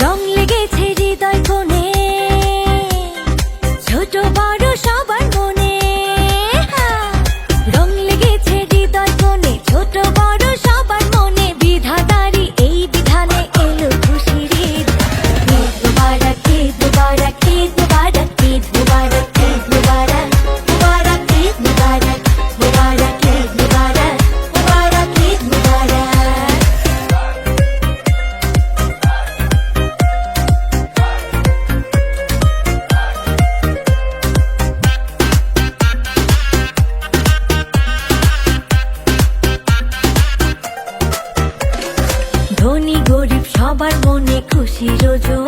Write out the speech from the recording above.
রং লেগেছে হৃদয় কোনে ছোট বড় সবার মনে খুশি রোজো